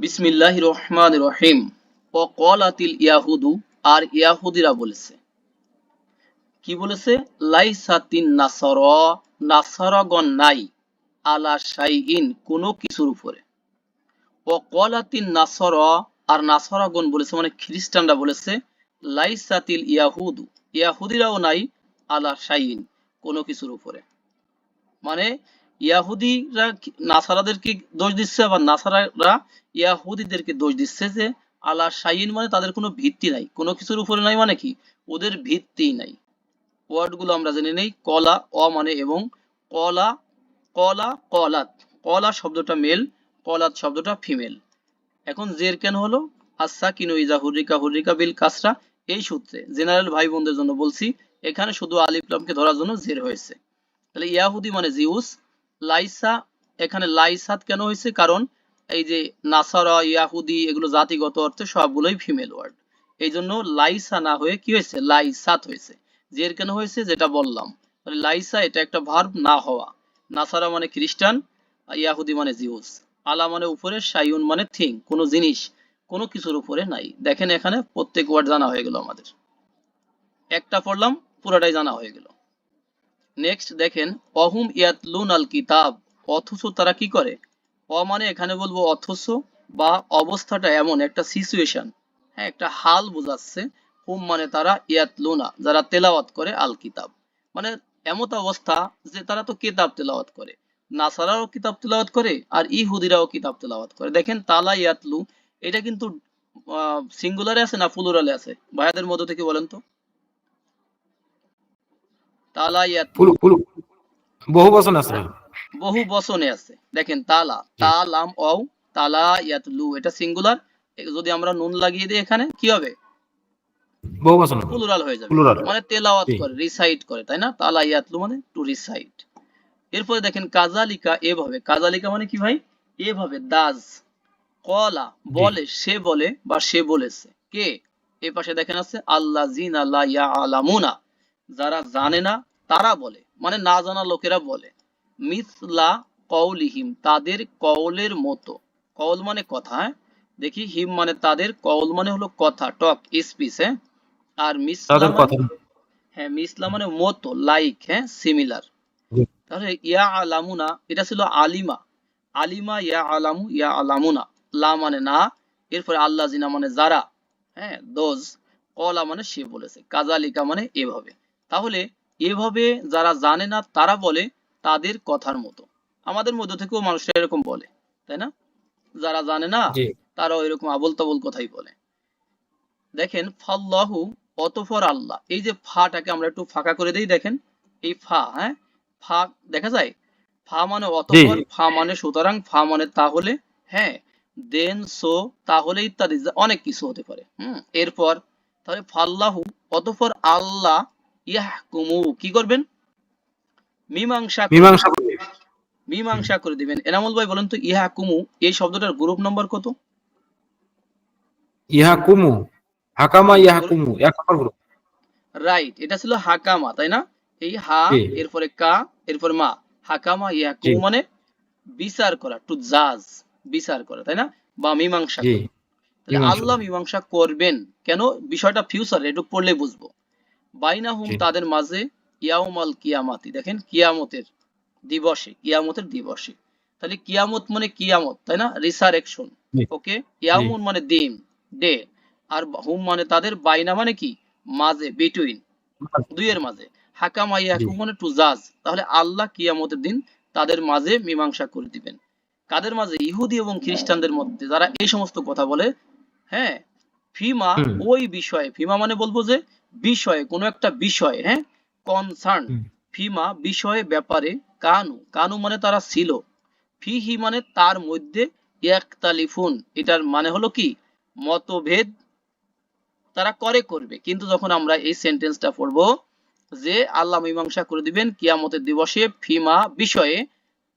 বিসমিল্লাহ রহমান রহিম ও কলাতিল ইয়াহুদু, আর ইয়াহুদিরা বলেছে। কি বলেছে? লাইসাতিন নাসর, নাসরগণ নাই, আলা শাইইন, কোনো কিছুর উপরে। ও কলাতিন নাসর, আর নাসরাগণ বলেছে মানে খ্রিস্টানরা বলেছে, লাইসাতিল ইয়াহুদু, ইয়াহুদিরাও নাই, আলা শাইইন, কোনো কিছুর উপরে। মানে ইয়াহুদিরা নাসারাদেরকে দোষ দিচ্ছে আবার নাসারারা ইয়াহুদিদেরকে দোষ দিচ্ছে যে আলা শাইন মানে তাদের কোনো ভিত্তি নাই, কোনো কিছুর উপরে নাই মানে কি? ওদের ভিত্তি নাই। ওয়ার্ডগুলো আমরা জেনে নেই, কলা, অ মানে এবং কলা কলা, কলাত। কলা শব্দটা মেল, কলাত শব্দটা ফিমেল। এখন জের কেন হলো? আচ্ছা কিনু ইজা হুরিকা হুরিকা বিল কাসরা, এই সূত্রে। জেনারেল ভাই বোনদের জন্য বলছি, এখানে শুধু আলিফলামকে ধরার জন্য জের হয়েছে। তাহলে ইয়াহুদি মানে জিউস লাইসা, এখানে লাইসাত কেন হয়েছে? কারণ এই যে নাসারা, ইয়াহুদি, এগুলো জাতিগত অর্থে সবগুলোই ফিমেল ওয়ার্ড এই জন্য লাইসা না হয়ে কি হয়েছে? লাইসাত হয়েছে। জের কেন হয়েছে? যেটা বললাম। লাইসা এটা একটা ভার্ব না হওয়া। নাসারা মানে খ্রিস্টান ইয়াহুদি মানে জিউস। আলা মানে উপরে, সাইউন মানে থিং। কোনো জিনিস, কোনো কিছুর উপরে নাই। দেখেন এখানে প্রত্যেক ওয়ার্ড জানা হয়ে গেল আমাদের। একটা পড়লাম, পুরোটাই জানা হয়ে গেল। নেক্সট দেখেন, অহুম ইয়াতলুন আল কিতাব, অথচ তারা কি করে? অ মানে এখানে বলব অথচ বা অবস্থাটা এমন, একটা সিচুয়েশন হ্যাঁ একটা হাল বোঝাচ্ছে, হুম মানে তারা ইয়াতলুনা, যারা তেলাওয়াত করে আল কিতাব। মানে এমত অবস্থা যে তারা তো কিতাব তেলাওয়াত করে। নাসারাও কিতাব তেলাওয়াত করে, আর ইহুদিরাও কিতাব তেলাওয়াত করে। দেখেন, তালা ইয়াতলু, এটা কিন্তু সিঙ্গুলারে আছে না প্লুরালে আছে? ভাইয়াদের মধ্য থেকে বলেন তো। বহু বচন আছে। বহু বচনে আছে। দেখেন তালা। তা লাম অও তালা ইয়াতলু এটা সিঙ্গুলার যদি আমরা নুন লাগিয়ে দিই এখানে কি হবে? বহু বচন প্লুরাল হয়ে যাবে। মানে তেলাওয়াত করে রিসাইট করে তাই না? তালা ইয়াতলু মানে টু রিসাইট এরপরে দেখেন কাজালিকা এভাবে কাজালিকা মানে কি ভাই? এভাবে দাজ। কলা বলে সে বলে বা সে বলেছে। কে? এ পাশে দেখেন আছে আল্লাহ জিন আল্লাহ ইয়া আলামুনা যারা জানে না তারা বলে। মানে না জানা লোকেরা বলে। মিসলা কৌলিহিম তাদের কওলের মতো। কওল মানে কথা হ্যাঁ? দেখি হিম মানে তাদের কওল মানে হলো কথা টক স্পিচ হ্যাঁ? আর মিসলা মানে কথা। হ্যাঁ মিসলা মানে মতো লাইক হ্যাঁ সিমিলার তাহলে ইয়া আলামুনা এটা ছিল আলিমা। আলিমা ইয়া আলামু ইয়া আলামুনা। লা মানে না এরপরে আল্লাহ জিনা মানে যারা হ্যাঁ দোজ কলা মানে সে বলেছে। কাজালিকা মানে এভাবে। তাহলে এভাবে যারা জানে না তারা বলে তাদের কথার মতো। আমাদের মধ্য থেকেও মানুষরা এরকম বলে তাই না? যারা জানে না তারাও এরকম আবল তাবল কথাই বলে। দেখেন ফাল্লাহু অতফর আল্লাহ। এই যে ফাটাকে আমরা একটু ফাঁকা করে দেই দেখেন এই ফা হ্যাঁ? ফা দেখা যায়? ফা মানে অতফর ফা মানে সুতরাং ফা মানে তাহলে হ্যাঁ দেন সো তাহলে ইত্যাদি অনেক কিছু হতে পারে। হুম এরপর তাহলে ফাল্লাহু অতফর আল্লাহ ইয়াহকুমু কি করবেন? মীমাংসা মীমাংসা। মীমাংসা করে দিবেন। এনামুল ভাই বলেন তো ইয়াহকুমু এই শব্দটার গ্রুপ নম্বর কত? ইহা কুমু হাকামা ইহা কুমু এক নম্বর গ্রুপ। রাইট এটা ছিল হাকামা তাই না? এই হা এরপরে কা এরপরে মা। হাকামা ইয়াকুম জি। মানে বিচার করা টু জাজ বিচার করা তাই না? বা মীমাংসা আল্লাহ মীমাংসা করবেন। কেন? বিষয়টা ফিউচার একটু পড়লে বুঝব। বাইনাহুম জি। তাদের মাঝে ইয়াউমাল কিয়ামাতি। দেখেন কিয়ামতের দিবসে কিয়ামতের দিবসে। তাহলে কিয়ামত মানে কিয়ামত তাই না? রিসারেকশন। ওকে? ইয়ামুন মানে দিন ডে। আর হুম মানে তাদের বাইনা মানে কি? মাঝে বিটুইন। দুইয়ের মাঝে। হাকামা ইয়াকুম মানে টু জাজ। তাহলে আল্লাহ কিয়ামতের দিন তাদের মাঝে মীমাংসা করে দিবেন। কাদের মাঝে? ইহুদি এবং খ্রিস্টানদের মধ্যে। যারা এই সমস্ত কথা বলে হ্যাঁ? ফিমা ওই বিষয়ে ফিমা মানে বলব যে বিষয়ে কোনো একটা বিষয় হ্যাঁ? কনসার্ন ফিমা বিষয়ে ব্যাপারে কানু। কানু মানে তারা ছিল। ফিহি মানে তার মধ্যে ইয়াকতালিফুন এটার মানে হলো কি? মতভেদ তারা করে করবে। কিন্তু যখন আমরা এই সেন্টেন্সটা পড়ব যে আল্লাহ মীমাংসা করে দিবেন কিয়ামতের দিবসে ফিমা বিষয়ে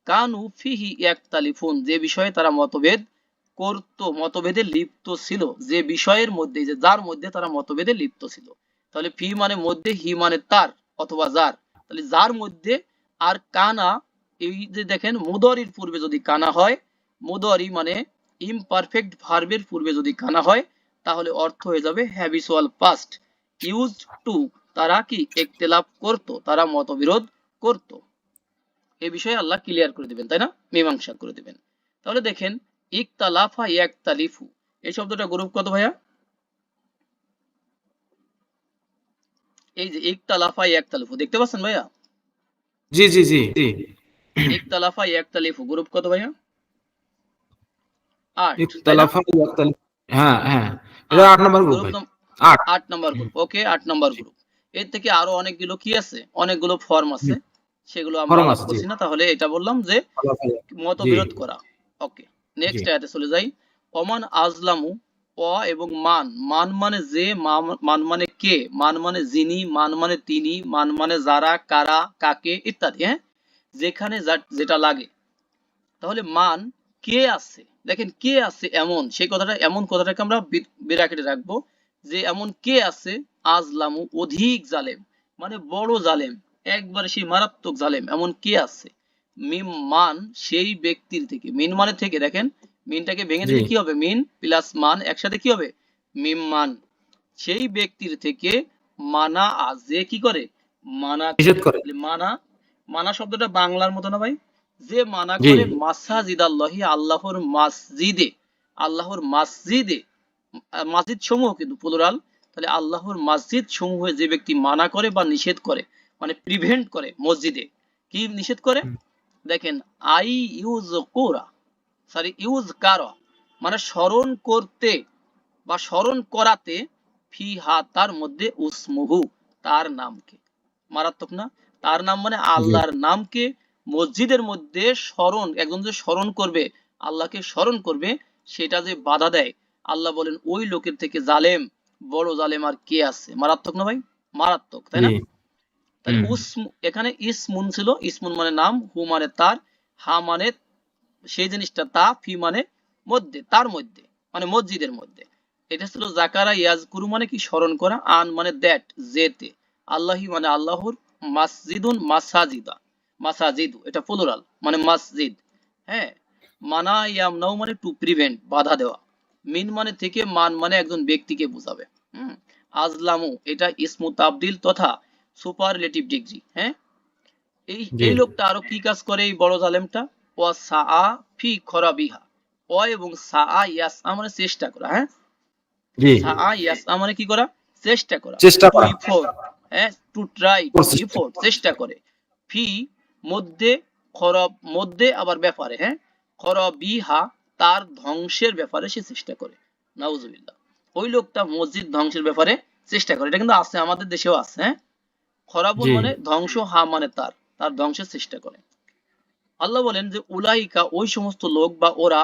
কানু ফিহি ইয়াকতালিফুন যে বিষয়ে তারা মতভেদ করত মতভেদে লিপ্ত ছিল। যে বিষয়ের মধ্যে যে যার মধ্যে তারা মতভেদে লিপ্ত ছিল। তাহলে ফি মানে মধ্যে হি মানে তার অথবা যার। তাহলে যার মধ্যে আর কানা, এই যে দেখেন, মুদরির পূর্বে যদি কানা হয়, মুদরি মানে ইমপারফেক্ট ভার্বের পূর্বে যদি কানা হয়, তাহলে অর্থ হয়ে যাবে হ্যাবিচুয়াল পাস্ট ইউজড টু তারা কি? একতেলাপ করত, তারা মতবিরোধ করত। এ বিষয়ে আল্লাহ ক্লিয়ার করে দিবেন, তাই না? মীমাংসা করে দিবেন। তাহলে দেখেন, ইকতালাফা ইয়াকতালিফু। এই শব্দটা গ্রুপ কত ভাইয়া? এই যে ইকতালাফা ইয়াকতালিফু দেখতে পাচ্ছেন ভাইয়া? জি জি জি জি। ইকতালাফা ইয়াকতালিফু গ্রুপ কত ভাইয়া? আট না? ইখতালাফা ইয়াখতালিফ হ্যাঁ হ্যাঁ। এটা আট নম্বর গ্রুপ আট। আট নম্বর গ্রুপ ওকে আট নম্বর গ্রুপ। এর থেকে আরও অনেকগুলো কি আছে? অনেকগুলো ফর্ম আছে। সেগুলো আমরা। করছি না তাহলে এটা বললাম যে মতবিরোধ করা। Okay next. আয়াতে চলে যাই। অমান আজলামু অ এবং মান। মান মানে যে মান মানে কে? মান মানে যিনি, মান মানে তিনি, মান মানে যারা, কারা, কাকে ইত্যাদি হ্যাঁ? যেখানে যেটা লাগে। তাহলে মান কে আছে? দেখেন কে আছে এমন, সেই কথাটা, এমন কথাটাকে আমরা বিরাকেটে রাখব যে, এমন কে আছে? আজলামু, অধিক জালেম মানে বড় জালেম, একবারে সেই মারাত্মক জালেম, এমন কে আছে? মিম মান সেই ব্যক্তির থেকে। মিন মানে থেকে, দেখেন মিনটাকে ভেঙে দিলে কি হবে? মিন প্লাস মান একসাথে কি হবে? মিম মান। সেই ব্যক্তির থেকে মানা আজ যে কি করে? মানা নিষেধ করে। তাহলে মানা মানা শব্দটা বাংলার মতো না ভাই? যে মানা করে মাসাজিদ আল্লাহি আল্লাহর মসজিদে আল্লাহর মসজিদে মসজিদ সমূহ কিন্তু প্লুরাল তাহলে আল্লাহর মসজিদ সমূহে যে ব্যক্তি মানা করে বা নিষেধ করে মানে প্রিভেন্ট করে মসজিদে কি নিষেধ করে? দেখেন আই ইউজ কোরা সরি ইউজ কারা মানে স্মরণ করতে বা স্মরণ করাতে ফি হা তার মধ্যে উসমুহু তার নামকে। মারাত্মক না? তার নাম মানে আল্লাহর নামকে মসজিদের মধ্যে স্মরণ একজন যে স্মরণ করবে আল্লাহকে স্মরণ করবে সেটা যে বাধা দেয়। আল্লাহ বলেন ওই লোকের থেকে জালেম বড় জালেম আর কে আছে? মারাত্মক না ভাই? মারাত্মক তাই না? এখানে ইসমুন ছিল ইসমুন মানে নাম হু মানে তার হা মানে সেই জিনিসটা তা ফি মানে মধ্যে তার মধ্যে মানে মসজিদের মধ্যে। এটা ছিল জাকারা ইয়াজকুরু মানে কি? স্মরণ করা আন মানে দ্যাট যেতে। আল্লাহি মানে আল্লাহর মাসজিদুন মাসাজিদা মাসাজিদু এটা প্লুরাল মানে মসজিদ। হ্যাঁ? মানা ইয়ামনাউ মানে টু প্রিভেন্ট বাধা দেওয়া। মিন মানে থেকে মান মানে একজন ব্যক্তিকে বোঝাবে। হুম? আজলামু এটা ইসমু তাবদিল তথা সুপারলেটিভ ডিগ্রি হ্যাঁ? এই এই লোকটা আরও কি কাজ করে এই বড় জালেমটা? ওয়া সাআ ফি খরাবিহা। ও এবং সাআ ইয়াস চেষ্টা করা হ্যাঁ? জি। সাআ ইয়াস কি করা? চেষ্টা করা। চেষ্টা করা। টু ট্রাই ইফোর্ট চেষ্টা করে। ফি মধ্যে খরব মধ্যে আবার ব্যাপারে হ্যাঁ? খরবিহা তার ধ্বংসের ব্যাপারে সে চেষ্টা করে। নাউজুবিল্লাহ। ওই লোকটা মসজিদ ধ্বংসের ব্যাপারে চেষ্টা করে। এটা কিন্তু আছে আমাদের দেশেও আছে হ্যাঁ? খরাবুল মানে ধ্বংস হা মানে তার তার ধ্বংসের চেষ্টা করে। আল্লাহ বলেন যে উলাইকা ওই সমস্ত লোক বা ওরা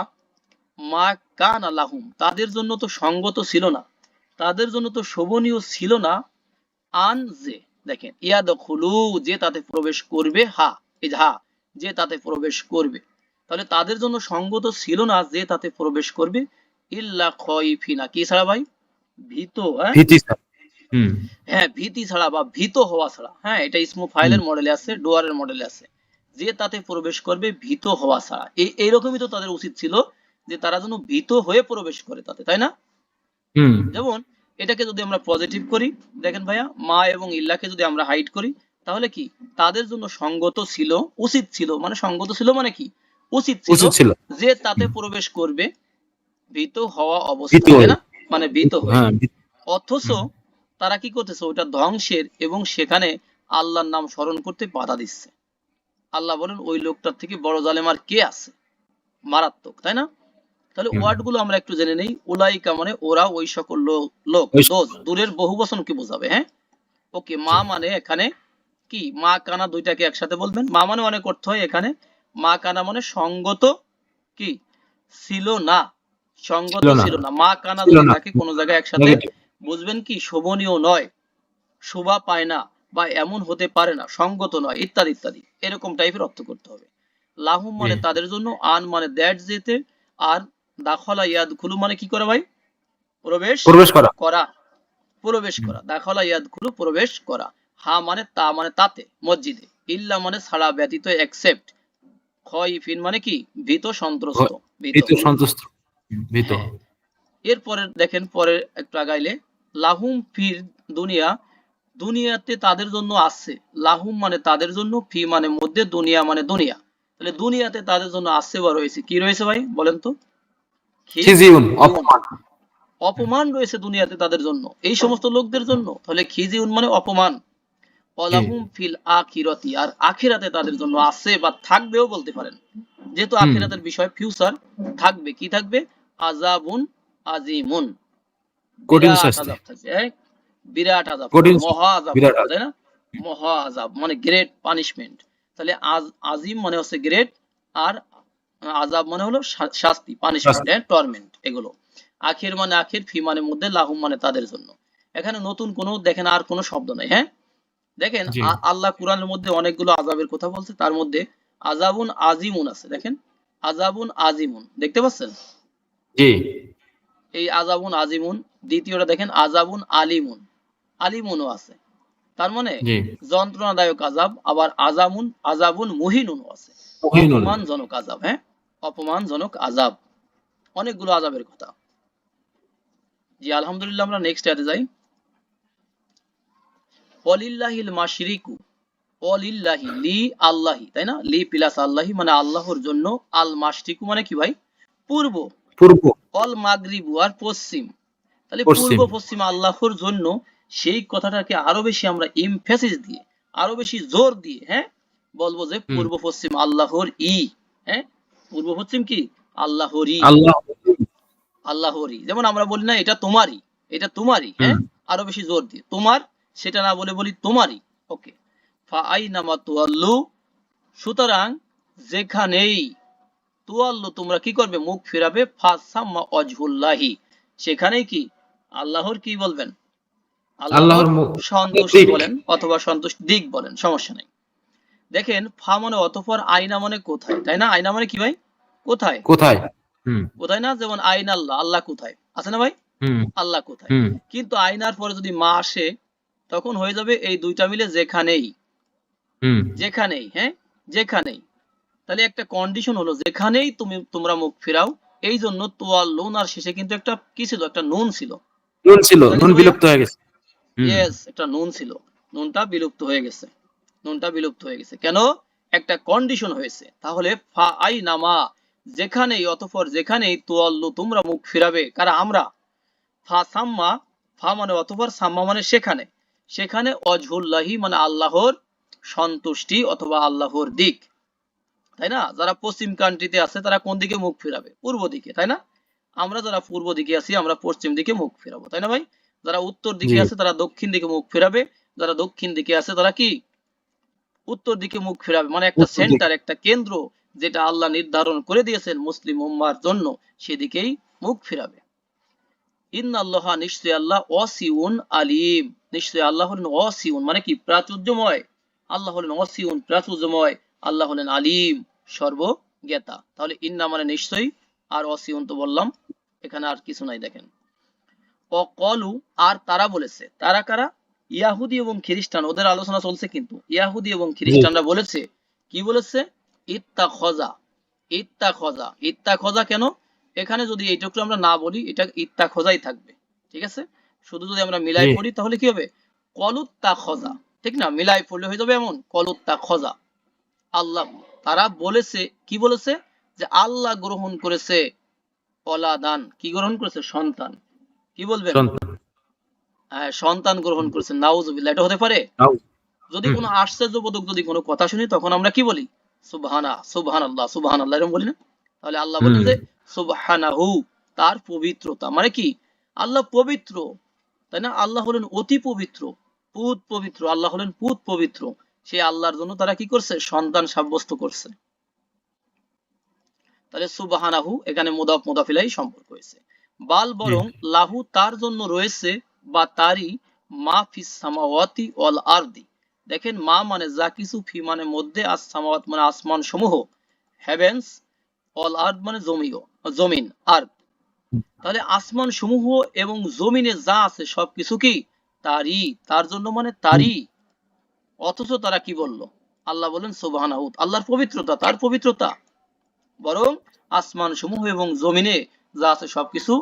মা কান আলাহুম তাদের জন্য তো সঙ্গত ছিল না তাদের জন্য তো শোভনীয় ছিল না। আন যে দেখেন ইয়াদ খুলু যে তাতে প্রবেশ করবে হা এই হা যে তাতে প্রবেশ করবে তাহলে তাদের জন্য সঙ্গত ছিল না যে তাতে প্রবেশ করবে ইল্লা খয়ফিনা কি ছাড়া ভাই? ভীত হ্যাঁ? ভীতি হ্যাঁ ভীতি ছাড়া বা ভীত হওয়া ছাড়া। হ্যাঁ এটা স্মো ফাইলের মডেলে আছে ডোয়ারের মডেলে আছে। যে তাতে প্রবেশ করবে ভীত হওয়া ছাড়া। এই এইরকমই তো তাদের উচিত ছিল যে তারা যেন ভীত হয়ে প্রবেশ করে তাতে তাই না? যেমন এটাকে যদি আমরা পজিটিভ করি দেখেন ভাইয়া মা এবং ইল্লাকে যদি আমরা হাইড করি তাহলে কি? তাদের জন্য সঙ্গত ছিল উচিত ছিল মানে সঙ্গত ছিল মানে কি? উচিত ছিল যে তাতে প্রবেশ করবে ভীত হওয়া অবস্থা না? মানে ভীত হয়ে। ভীত- অথচ তারা কি করতেছে? ওটা ধ্বংসের এবং সেখানে আল্লাহর নাম স্মরণ করতে বাধা দিচ্ছে। আল্লাহ বলেন ওই লোকটার থেকে বড় জালেম আর কে আছে? মারাত্মক তাই না? তাহলে ওয়ার্ডগুলো আমরা একটু জেনে নেই। উলাইকা মানে ওরা ওই সকল লোক দোজ দূরের বহু বচন কি বোঝাবে হ্যাঁ? ওকে মা মানে এখানে কি? মা কানা দুইটাকে একসাথে বলবেন। মা মানে অনেক অর্থ হয় এখানে। মা কানা মানে সঙ্গত কি? ছিল না। সঙ্গত ছিল না। মা কানা। থাকে কোনো জায়গায় একসাথে বুঝবেন কি? শোভনীয় নয়। শোভা পায় না। বা এমন হতে পারে না সঙ্গত নয় ইত্যাদি ইত্যাদি। এরকম টাইপের অর্থ করতে হবে। লাহুম মানে তাদের জন্য আন মানে দ্যাট যেতে আর দাখলা ইয়াদ খুলু মানে কি করে ভাই? প্রবেশ প্রবেশ করা। করা। প্রবেশ করা। দাখলা ইয়াদ খুলু প্রবেশ করা। হা মানে তা মানে তাতে মসজিদে। ইল্লা মানে ছাড়া ব্যতীত একসেপ্ট খয়ফিন মানে কি? ভীত সন্ত্রস্ত। ভীত। সন্তুষ্ট ভীত। হ্যাঁ। এরপরে দেখেন পরে একটু আগাইলে। লাহুম ফির দুনিয়া দুনিয়াতে তাদের জন্য আছে। লাহুম মানে তাদের জন্য ফি মানে মধ্যে দুনিয়া মানে দুনিয়া। তাহলে দুনিয়াতে তাদের জন্য আছে বা রয়েছে কি রয়েছে ভাই বলেন তো? অপমান। অপমান রয়েছে দুনিয়াতে তাদের জন্য এই সমস্ত লোকদের জন্য। তাহলে খিজিউন মানে অপমান। অলাহুম ফিল আখিরাতি আর আখিরাতে তাদের জন্য আছে বা থাকবেও বলতে পারেন। যেহেতু। আখিরাতের বিষয় ফিউচার থাকবে কি থাকবে? আজাবুন আজিমুন। কঠিন শাস্তি। বিরাট কঠিন মহা থাকবে, তাই না? মহা আযাব মানে গ্রেট পানিশমেন্ট তাহলে আজ- আজিম মানে হচ্ছে গ্রেট আর আযাব মানে হলো শাস্তি পানিশমেন্ট টর্মেন্ট এগুলো। আখির মানে আখির ফি মানে মধ্যে লাহুম মানে তাদের জন্য। এখানে নতুন কোনো দেখেন আর কোনো শব্দ নাই হ্যাঁ? দেখেন আল্লাহ কোরআনের মধ্যে অনেকগুলো আজাবের কথা বলছে তার মধ্যে আজাবুন আজিমুন আছে দেখেন? আজাবুন আজিমুন দেখতে পাচ্ছেন? জি। এই আজাবুন আজিমুন দ্বিতীয়টা দেখেন আজাবুন আলিমুন। আলিমুনও আছে। তার মানে যন্ত্রণাদায়ক আজাব আবার আজামুন আজাবুন মুহিনুনও আছে। অপমানজনক আজাব হ্যাঁ? অপমানজনক আজাব অনেকগুলো আজাবের কথা। জি আলহামদুলিল্লাহ আমরা নেক্সট আয়াতে যাই। অলিল্লাহিল মাশরিকু অলিল্লাহি লি আল্লাহি তাই না? লি প্লাস আল্লাহি মানে আল্লাহর জন্য আল মাশরিকু মানে কি ভাই? পূর্ব। পূর্ব। অল মাগরিবু আর পশ্চিম। তাহলে পূর্ব পশ্চিম আল্লাহর জন্য সেই কথাটাকে আরও বেশি আমরা ইমফেসিস দিয়ে আরও বেশি জোর দিয়ে হ্যাঁ? বলব যে পূর্ব পশ্চিম আল্লাহর ই হ্যাঁ? পূর্ব পশ্চিম কি? আল্লাহরই আল্লাহ আল্লাহরই যেমন আমরা বলি না এটা তোমারই এটা তোমারই হ্যাঁ? আরও বেশি জোর দিয়ে তোমার সেটা না বলে বলি তোমারই ওকে। ফা আইনামা তুয়াল্লু সুতরাং যেখানেই তুয়াল্লু তোমরা কি করবে? মুখ ফিরাবে ফাসাম্মা অজহুল্লাহি সেখানেই কি? আল্লাহর কি বলবেন? আল্লাহর সন্তুষ্টি বলেন অথবা সন্তুষ্ট দিক বলেন সমস্যা নেই। দেখেন ফা মানে অতঃপর আইনা মানে কোথায়? তাই না? আইনা মানে কি ভাই? কোথায়? কোথায়? কোথায় না? যেমন আইন আল্লাহ আল্লাহ কোথায়? আছে না ভাই? আল্লাহ কোথায়? কিন্তু আইনার পরে যদি মা আসে তখন হয়ে যাবে এই দুইটা মিলে যেখানেই। যেখানেই হ্যাঁ? যেখানেই। তাহলে একটা কন্ডিশন হলো যেখানেই তুমি তোমরা মুখ ফিরাও এই জন্য তোয়াল লোন আর শেষে কিন্তু একটা কি ছিল? একটা নুন ছিল। নুন ছিল নুন বিলুপ্ত হয়ে গেছে। ইয়েস নুন ছিল। নুনটা বিলুপ্ত হয়ে গেছে। নুনটা বিলুপ্ত হয়ে গেছে। কেন? একটা কন্ডিশন হয়েছে। তাহলে ফা আই নামা যেখানেই যেখানেই তোয়াল্লু তোমরা মুখ ফিরাবে। কারা? আমরা। ফা সাম্মা, ফা মানে সাম্মা মানে সেখানে। সেখানে অজহুল্লাহি মানে আল্লাহর সন্তুষ্টি অথবা আল্লাহর দিক। তাই না? যারা পশ্চিম কান্ট্রিতে আছে, তারা কোন দিকে মুখ ফিরাবে? পূর্ব দিকে, তাই না? আমরা যারা পূর্ব দিকে আছি, আমরা পশ্চিম দিকে মুখ ফিরাবো। তাই না ভাই? যারা উত্তর দিকে আছে তারা দক্ষিণ দিকে মুখ ফিরাবে। যারা দক্ষিণ দিকে আছে তারা কি? উত্তর দিকে মুখ ফিরাবে। মানে একটা সেন্টার একটা কেন্দ্র যেটা আল্লাহ নির্ধারণ করে দিয়েছেন মুসলিম উম্মার জন্য সেদিকেই মুখ ফিরাবে। ইন আল্লাহ নিশ্চয় আল্লাহ অসিউন আলিম। নিশ্চয় আল্লাহ হলেন অসিউন মানে কি? প্রাচুর্যময়। আল্লাহ হলেন অসিউন প্রাচুর্যময়। আল্লাহ হলেন আলিম সর্বজ্ঞাতা। তাহলে ইন্না মানে নিশ্চয়ই আর অসিউন তো বললাম এখানে আর কিছু নাই দেখেন। অকলু আর তারা বলেছে। তারা কারা? ইয়াহুদি এবং খ্রিস্টান। ওদের আলোচনা চলছে কিন্তু। ইয়াহুদি এবং খ্রিস্টানরা বলেছে কি বলেছে? ইত্তা খজা ইত্তা খজা ইত্তা খজা কেন? এখানে যদি এইটুকু আমরা না বলি এটা ইত্তা খোজাই থাকবে। ঠিক আছে? শুধু যদি আমরা মিলাই পড়ি তাহলে কি হবে? কলুত্তা খজা ঠিক না? মিলাই পড়লে হয়ে যাবে এমন কলুত্তা খজা আল্লাহ তারা বলেছে কি বলেছে? যে আল্লাহ গ্রহণ করেছে অলাদান কি গ্রহণ করেছে? সন্তান। কি বলবেন? সন্তান। হ্যাঁ, গ্রহণ করেছে নাউজুবিল্লাহ এটা হতে পারে? যদি। কোনো আশ্চর্যবোধক যদি কোনো কথা শুনি তখন আমরা কি বলি? সুবহানা সুবহান আল্লাহ সুবহান আল্লাহ এরকম বলি না? তাহলে আল্লাহ বলেন। যে সুবহানাহু তার পবিত্রতা। মানে কি? আল্লাহ পবিত্র তাই না? আল্লাহ হলেন অতি পবিত্র পুত পবিত্র আল্লাহ হলেন পুত পবিত্র। সেই আল্লাহর জন্য তারা কি করছে? সন্তান সাব্যস্ত করছে। তাহলে সুবহানাহু এখানে মুদাফ মুদাফিলাই সম্পর্ক হয়েছে। বাল বরং লাহু তার জন্য রয়েছে বা তারই মা ফিস সামাওয়াতি অল আরদি। দেখেন মা মানে যা কিছু ফি মানে মধ্যে আস সামাওয়াত মানে আসমান সমূহ। হেভেন্স অল আর্থ মানে জমিও জমিন আর্থ তাহলে আসমান সমূহ এবং জমিনে যা আছে সবকিছু কি? তারই। তার জন্য মানে তারই। অথচ তারা কি বলল? আল্লাহ বলেন সুবহানাহু আল্লাহর পবিত্রতা তার পবিত্রতা। বরং আসমান সমূহ এবং জমিনে যা আছে সবকিছু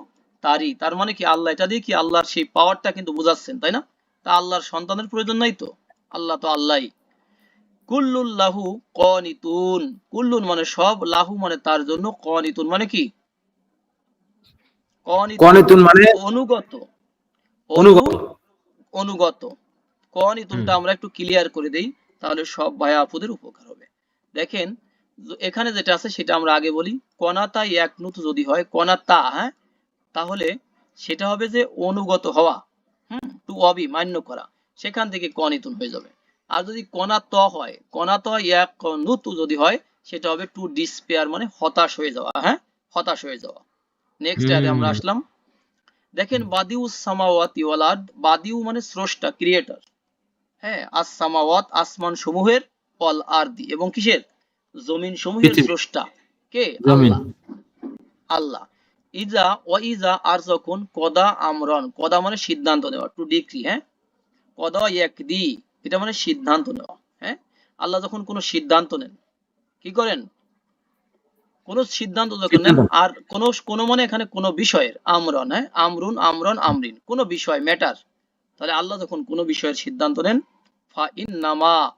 তারই। তার মানে কি আল্লাহ এটা দিয়ে কি আল্লাহর সেই পাওয়ারটা কিন্তু বুঝাচ্ছেন তাই না? তা আল্লাহর সন্তানের প্রয়োজন নাই তো? আল্লাহ তো আল্লাহই। কুল্লুল লাহু কনিতুন। কুল্লুন মানে সব লাহু মানে তার জন্য কনিতুন মানে কি? কনিতুন মানে অনুগত। অনুগত। অনুগত। কনিতুনটা আমরা একটু ক্লিয়ার করে দেই তাহলে সব ভাইয়া আপুদের উপকার হবে। দেখেন এখানে যেটা আছে সেটা আমরা আগে বলি কনাতা একনুত যদি হয় কনাতা হ্যাঁ? তাহলে সেটা হবে যে অনুগত হওয়া হুম? টু অবি মান্য করা। সেখান থেকে কনিতুন হয়ে যাবে। আর যদি কনা ত হয় কনা ত এক নুত যদি হয় সেটা হবে টু ডিসপেয়ার মানে হতাশ হয়ে যাওয়া হ্যাঁ? হতাশ হয়ে যাওয়া। নেক্সট আয়াতে আমরা আসলাম। দেখেন বাদিউ সামাওয়াতি ওয়াল আরদ বাদিউ মানে স্রষ্টা ক্রিয়েটর হ্যাঁ আস সামাওয়াত আসমান সমূহের ওয়াল আরদি এবং কিসের? জমিন সমূহের স্রষ্টা কে? আল্লাহ। আল্লাহ। ইজা ও ইজা আর যখন কদা আমরন। কদা মানে সিদ্ধান্ত নেওয়া টু ডিগ্রি হ্যাঁ? কদা ইয়াকদি এটা মানে সিদ্ধান্ত নেওয়া হ্যাঁ? আল্লাহ যখন কোনো সিদ্ধান্ত নেন কি করেন? কোন সিদ্ধান্ত যখন নেন আর কোন কোন মানে এখানে কোন বিষয়ের আমরন হ্যাঁ? আমরুন আমরন আমরিন কোন বিষয় ম্যাটার তাহলে আল্লাহ যখন কোন বিষয়ের সিদ্ধান্ত নেন ফা ইন্নামা অত-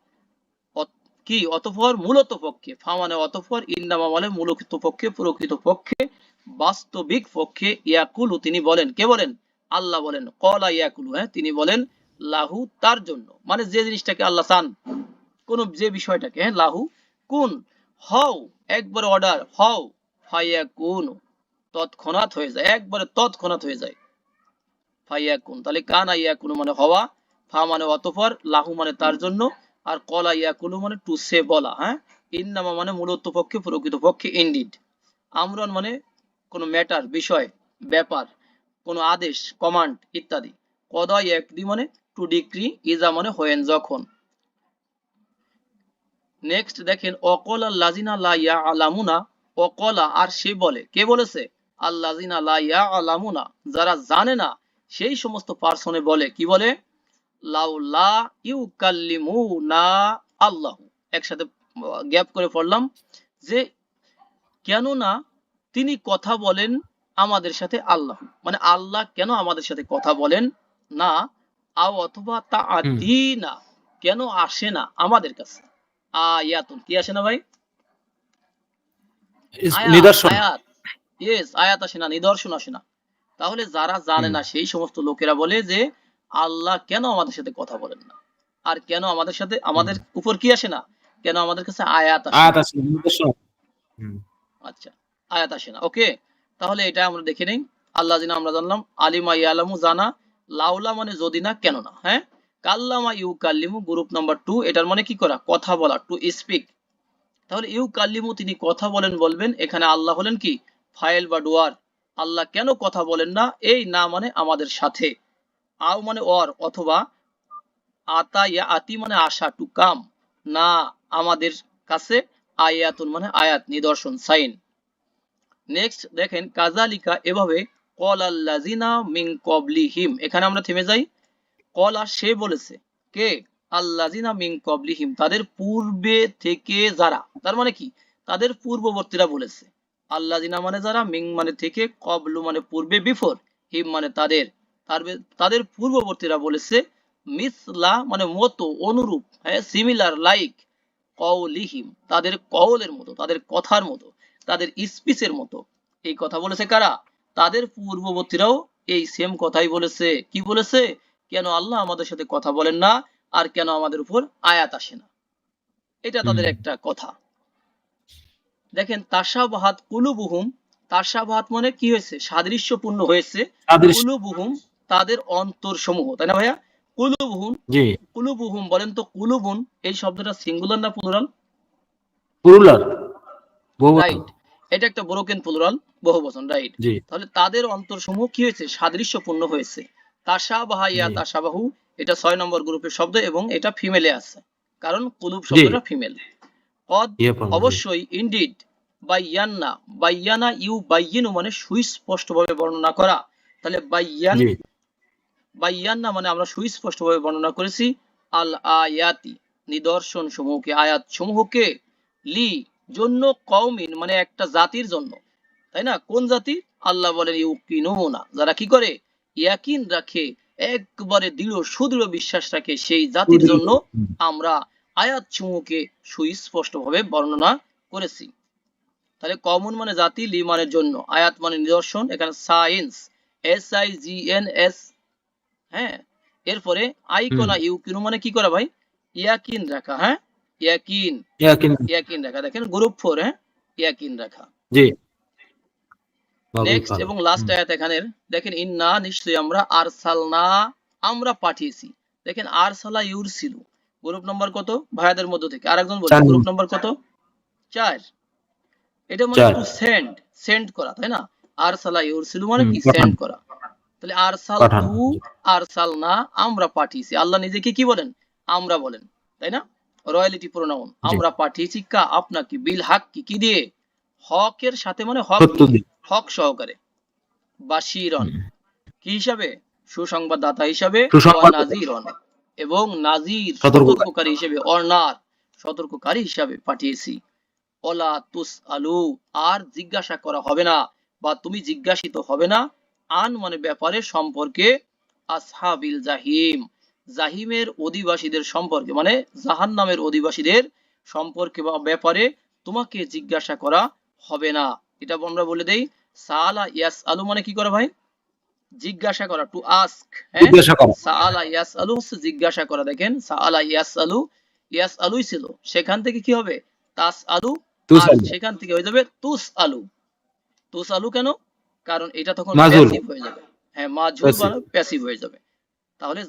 কি? অতঃপর মূলত পক্ষে। ফা মানে অতঃপর ইন্নামা মানে মূলত পক্ষে, প্রকৃত পক্ষে, বাস্তবিক পক্ষে ইয়াকুলু তিনি বলেন। কে বলেন? আল্লাহ বলেন, কলা ইয়াকুলু হ্যাঁ তিনি বলেন লাহু তার জন্য। মানে যে জিনিসটাকে আল্লাহ চান, কোন যে বিষয়টাকে হ্যাঁ লাহু কোন, হও, একবার অর্ডার, হও ফাইয়া কোন তৎক্ষণাৎ হয়ে যায়, একবারে তৎক্ষণাৎ হয়ে যায়। ফাইয়া কোন তাহলে কানা ইয়াকুনু মানে হওয়া ফা মানে অতঃপর লাহু মানে তার জন্য আর কলা ইয়াকুলু মানে টু সে বলা হ্যাঁ? ইন্নামা মানে মূলত পক্ষে, প্রকৃত পক্ষে ইন্ডিড আমরন মানে কোনো ম্যাটার বিষয়, ব্যাপার, কোনো আদেশ কমান্ড ইত্যাদি। কদা একদি মানে টু ডিগ্রি ইজা মানে হয়েন যখন। নেক্সট দেখেন, অকল লাজিনা লা ইয়া আলামুনা অকলা আর সে বলে। কে বলেছে? আল্লাজিনা লা ইয়া আলামুনা যারা জানে না, সেই সমস্ত পার্সনে বলে। কি বলে? লাউলা ইউ কাল্লিমু না আল্লাহ। একসাথে গ্যাপ করে পড়লাম যে কেন না তিনি কথা বলেন আমাদের সাথে আল্লাহ। মানে আল্লাহ কেন আমাদের সাথে কথা বলেন? না আও অথবা তা আদি না কেন আসে না আমাদের কাছে? আয়াতুন কি আসে না ভাই? নিদর্শন। আয়াত। ইয়েস আয়াত আসে না নিদর্শন আসে না। তাহলে যারা জানে না সেই সমস্ত লোকেরা বলে যে আল্লাহ কেন আমাদের সাথে কথা বলেন না? আর কেন আমাদের সাথে আমাদের উপর কি আসে না? কেন আমাদের কাছে আয়াত আসে আয়াত হুম। আচ্ছা আয়াত আসে না। ওকে তাহলে এটা আমরা দেখে নেই। আল্লাহ জিনা আমরা জানলাম আলিমা ইয়ালামু জানা লাউলা মানে যদি না কেন না হ্যাঁ? কাল্লামা ইউ কাল্লিমু গ্রুপ নাম্বার টু এটার মানে কি করা? কথা বলা টু স্পিক। তাহলে ইউ কাল্লিমু তিনি কথা বলেন বলবেন এখানে আল্লাহ হলেন কি? ফাইল বা ডুয়ার। আল্লাহ কেন কথা বলেন না? এই না মানে আমাদের সাথে। আও মানে অর অথবা আতা ইয়া আতি মানে আশা টু কাম। না আমাদের কাছে আয়াতুন মানে আয়াত, নিদর্শন, সাইন। নেক্সট দেখেন কাজালিকা এভাবে কল আল্লাজিনা মিন কবলিহিম এখানে আমরা থেমে যাই। কল আর সে বলেছে, কে? আল্লাজিনা মিন কবলিহিম তাদের পূর্বে থেকে যারা, তার মানে কি? তাদের পূর্ববর্তীরা বলেছে আল্লাজিনা মানে যারা মিং মানে থেকে কবলু মানে পূর্বে, বিফোর, হিম মানে তাদের। তাদের পূর্ববর্তীরা বলেছে মিসলা মানে মতো অনুরূপ হ্যাঁ সিমিলার লাইক কওলিহিম তাদের কওলের মতো তাদের কথার মতো তাদের স্পিচের মতো। এই কথা বলেছে কারা? তাদের পূর্ববর্তীরাও এই সেম কথাই বলেছে। কি বলেছে? কেন আল্লাহ আমাদের সাথে কথা বলেন না আর কেন আমাদের উপর আয়াত আসে না? এটা তাদের একটা কথা। দেখেন তাসাবাহাত কুলুবুহুম তাসাবাহাত মানে কি হয়েছে? সাদৃশ্যপূর্ণ হয়েছে। কুলুবুহুম তাদের অন্তর সমূহ তাই না ভাইয়া? কুলুবুহুম জি। কুলুবুহুম বলেন তো কুলুবুন এই শব্দটা সিঙ্গুলার না প্লুরাল পুরুলার বহু রাইট এটা একটা ব্রোকেন প্লুরাল বহু বচন রাইট জি। তাহলে তাদের অন্তরসমূহ কি হয়েছে? সাদৃশ্যপূর্ণ হয়েছে। তাসাবাহা ইয়া জি। তাসাবাহু এটা ছয় নম্বর গ্রুপের শব্দ এবং এটা ফিমেলে আছে। কারণ কুলুব শব্দটা ফিমেল কদ ইয়ে। অবশ্যই ইনডিড বাইয়ান্না বাইয়ানা ইউ বাইয়িনু মানে সুস্পষ্টভাবে বর্ণনা করা। তাহলে বাইয়ান জি বাইয়ান্না মানে আমরা সুস্পষ্টভাবে বর্ণনা করেছি আল আয়াতি নিদর্শন সমূহকে আয়াত সমূহকে লি জন্য কওমিন মানে একটা জাতির জন্য। তাই না? কোন জাতি? আল্লাহ বলেন ইউকিনুনা। যারা কি করে? ইয়াকিন রাখে একবারে দৃঢ় সুদৃঢ় বিশ্বাস রাখে সেই জাতির জন্য আমরা আয়াত সমূহকে সুস্পষ্ট ভাবে বর্ণনা করেছি। তাহলে কমন মানে জাতি লি মানের জন্য আয়াত মানে নিদর্শন এখানে science S I G N S হ্যাঁ? এরপরে আইকোনা ইউকিনু মানে কি করা ভাই? ইয়াকিন রাখা হ্যাঁ? ইয়াকিন। ইয়াকিন। ইয়াকিন রাখা। দেখেন গ্রুপ ফোর হ্যাঁ? ইয়াকিন রাখা। জি। নেক্সট এবং লাস্ট আয়াত এখানের দেখেন ইন্না নিশ্চয়ই আমরা আরসালনা আমরা পাঠিয়েছি। দেখেন আরসালা ইউরসিলু। গ্রুপ নাম্বার কত? ভাইয়াদের মধ্য থেকে। আরেকজন বলছে গ্রুপ নাম্বার কত? চার। এটা মানে। টু সেন্ড সেন্ড করা তাই না? আরসালা ইউরসিলু মানে কি? সেন্ড করা। তাহলে আরসাল। তু আরসালনা আমরা পাঠিয়েছি। আল্লাহ নিজেকে কি বলেন? আমরা বলেন তাই না? রয়্যালিটি প্রোনাউন আমরা পাঠিয়েছি কা? আপনাকে বিল হাক কি কি দিয়ে? হকের সাথে মানে হক। হক সহকারে। বাশিরন। কি হিসাবে? সুসংবাদদাতা হিসাবে। নাজিরন এবং নাজির সতর্ককারী। সতর্ককারী হিসেবে। অর্নার সতর্ককারী হিসাবে পাঠিয়েছি। ওলা তুস আলু আর জিজ্ঞাসা করা হবে না বা তুমি জিজ্ঞাসিত হবে না। আন মানে ব্যাপারে সম্পর্কে আসহাবিল জাহিম। জাহিমের অধিবাসীদের সম্পর্কে মানে জাহান্নামের অধিবাসীদের সম্পর্কে বা ব্যাপারে তোমাকে জিজ্ঞাসা করা হবে না। এটা আমরা বলে দেই সালা ইয়াস আলু মানে কি করা ভাই? জিজ্ঞাসা করা টু আস্ক হ্যাঁ? জিজ্ঞাসা করো। সাআলা ইয়াসআলু হচ্ছে জিজ্ঞাসা করা দেখেন সাআলা ইয়াসআলু ইয়াসআলুই ছিল। সেখান থেকে কি হবে? তাস আলু আলু। সেখান থেকে হয়ে যাবে তুস আলু। তুস আলু কেন? কারণ এটা তখন প্যাসিভ হয়ে যাবে। হ্যাঁ। বা প্যাসিভ হয়ে যাবে। তাহলে